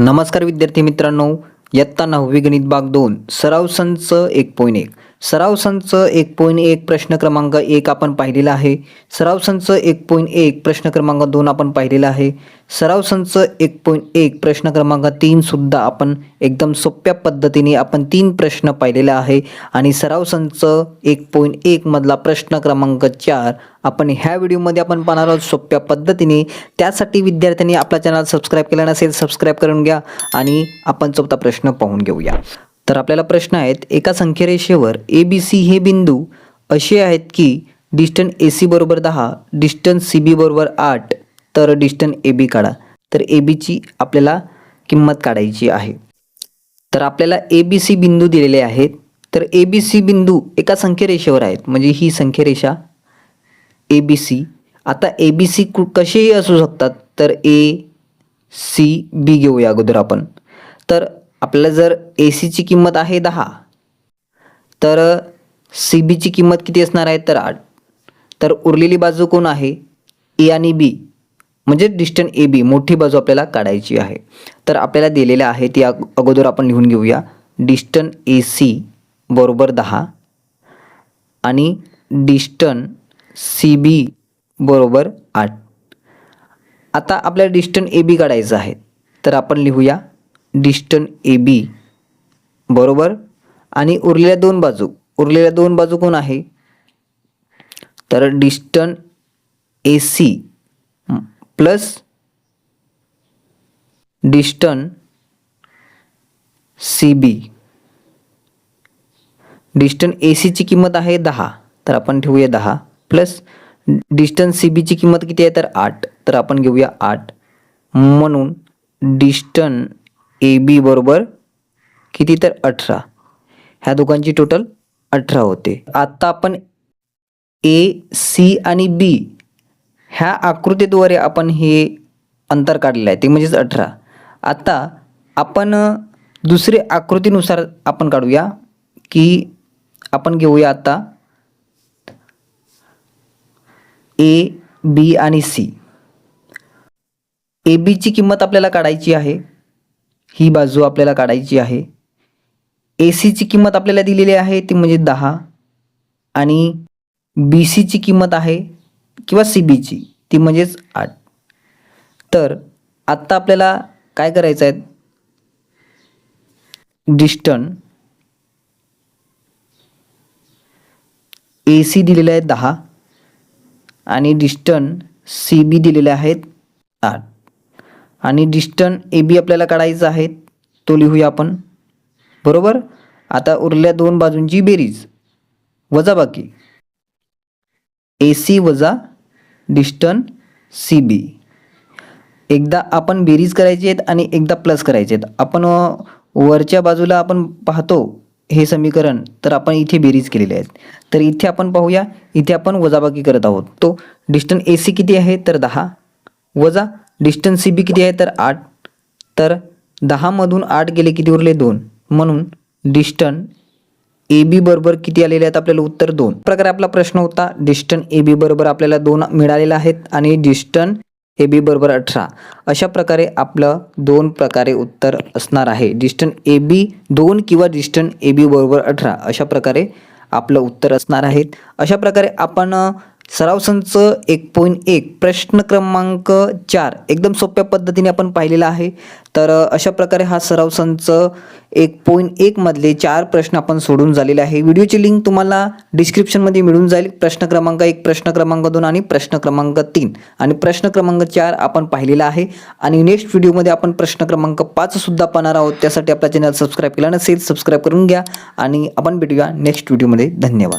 नमस्कार विद्यार्थी मित्रांनो इयत्ता नववी गणित भाग दोन सराव संच एक पॉईंट एक. सराव संच एक पॉईंट एक प्रश्न क्रमांक एक आपण पाहिलेला आहे. सराव संच एक पॉईंट एक प्रश्न क्रमांक दोन आपण पाहिलेला आहे. सराव संच एक पॉईंट एक प्रश्न क्रमांक तीन सुद्धा आपण एकदम सोप्या पद्धतीने आपण तीन प्रश्न पाहिलेला आहे. आणि सराव संच एक पॉईंट एक मधला प्रश्न क्रमांक चार आपण ह्या व्हिडिओमध्ये आपण पाहणार आहोत सोप्या पद्धतीने. त्यासाठी विद्यार्थ्यांनी आपला चॅनल सबस्क्राईब केला नसेल सबस्क्राईब करून घ्या आणि आपण चौथा प्रश्न पाहून घेऊया. तर आपल्याला प्रश्न आहेत एका संख्यरेषेवर ए बी सी हे बिंदू असे आहेत की डिस्टन्स ए सी बरोबर दहा डिस्टन्स सी बी बरोबर आठ तर डिस्टन्स ए बी काढा. तर ए बीची आपल्याला किंमत काढायची आहे. तर आपल्याला ए बी सी बिंदू दिलेले आहेत. तर ए बी सी बिंदू एका संख्यरेषेवर आहेत म्हणजे ही संख्यरेषा ए बी सी आता ए बी सी कु कसेही असू शकतात तर ए सी बी घेऊया अगोदर आपण. तर आपल्याला जर ए सीची किंमत आहे दहा तर सी बीची किंमत किती असणार आहे? तर आठ. तर उरलेली बाजू कोण आहे? ए आणि बी म्हणजे डिस्टन्स ए बी मोठी बाजू आपल्याला काढायची आहे. तर आपल्याला दिलेलं आहे ती अग अगोदर आपण लिहून घेऊया. डिस्टन्स ए सी बरोबर दहा आणि डिस्टन सी बी बरोबर आठ. आता आपल्याला डिस्टन ए बी काढायचं आहे. तर आपण लिहूया. Distance A B. बरोबर? आणि उरलेल्या दोन बाजू. उरलेल्या दोन बाजू कोण आहे? तर distance A C. Plus distance C B. Distance A सीची किंमत आहे दहा. तर आपण ठेवूया दहा. प्लस डिस्टन्स सी बीची किंमत किती आहे? तर आठ. तर आपण घेऊया आठ. म्हणून डिस्टन ए बी बरोबर किती तर अठरा. ह्या दोघांची टोटल अठरा होते. आत्ता आपण ए सी आणि बी ह्या आकृतीद्वारे आपण हे अंतर काढलेलं आहे. ते म्हणजेच अठरा. आता आपण दुसरे आकृतीनुसार आपण काढूया की आपण घेऊया आता ए बी आणि सी. ए बीची किंमत आपल्याला काढायची आहे. ही बाजू आपल्याला काढायची आहे. ए सीची किंमत आपल्याला दिलेली आहे ती म्हणजे दहा आणि बी सीची किंमत आहे किंवा सी बीची ती म्हणजेच आठ. तर आत्ता आपल्याला काय करायचं आहे? डिस्टन ए सी दिलेलं आहे दहा आणि डिस्टन सी बी दिलेले आहेत आठ. आणि डिस्टन ए बी आपल्याला काढायचं आहे तो लिहूया आपण. बरोबर? आता उरल्या दोन बाजूंची बेरीज. वजाबाकी ए सी वजा डिस्टन सी बी एकदा आपण बेरीज करायची आहेत आणि एकदा प्लस करायचे आहेत. आपण वरच्या बाजूला आपण पाहतो हे समीकरण तर आपण इथे बेरीज केलेले आहेत. तर इथे आपण पाहूया इथे आपण वजाबाकी करत आहोत. तो डिस्टन ए सी किती आहे? तर दहा. वजा डिस्टन्स सी बी किती आहे? तर आठ. तर दहामधून आठ गेले किती उरले? दोन. म्हणून डिस्टन ए बी बरोबर किती आलेले आहेत? आपल्याला उत्तर दोन. प्रकारे आपला प्रश्न होता. डिस्टन ए बी बरोबर आपल्याला दोन मिळालेले आहेत आणि डिस्टन ए बी बरोबर अठरा. अशा प्रकारे आपलं दोन प्रकारे उत्तर असणार आहे. डिस्टन ए बी दोन किंवा डिस्टन ए बी बरोबर अठरा. अशा प्रकारे आपलं उत्तर असणार आहेत अशा प्रकारे आपण सराव संच एक पॉईंट एक प्रश्न क्रमांक चार एकदम सोप्या पद्धतीने आपण पाहिलेला आहे. तर अशा प्रकारे हा सराव संच एक पॉईंट एकमधले चार प्रश्न आपण सोडून झालेले आहे. व्हिडिओची लिंक तुम्हाला डिस्क्रिप्शनमध्ये मिळून जाईल. प्रश्न क्रमांक एक प्रश्न क्रमांक दोन आणि प्रश्न क्रमांक तीन. आणि प्रश्न क्रमांक चार आपण पाहिलेला आहे. आणि नेक्स्ट व्हिडिओमध्ये आपण प्रश्न क्रमांक पाचसुद्धा पाहणार आहोत. त्यासाठी आपला चॅनल सबस्क्राईब केला नसेल सबस्क्राईब करून घ्या. आणि आपण भेटूया नेक्स्ट व्हिडिओमध्ये धन्यवाद.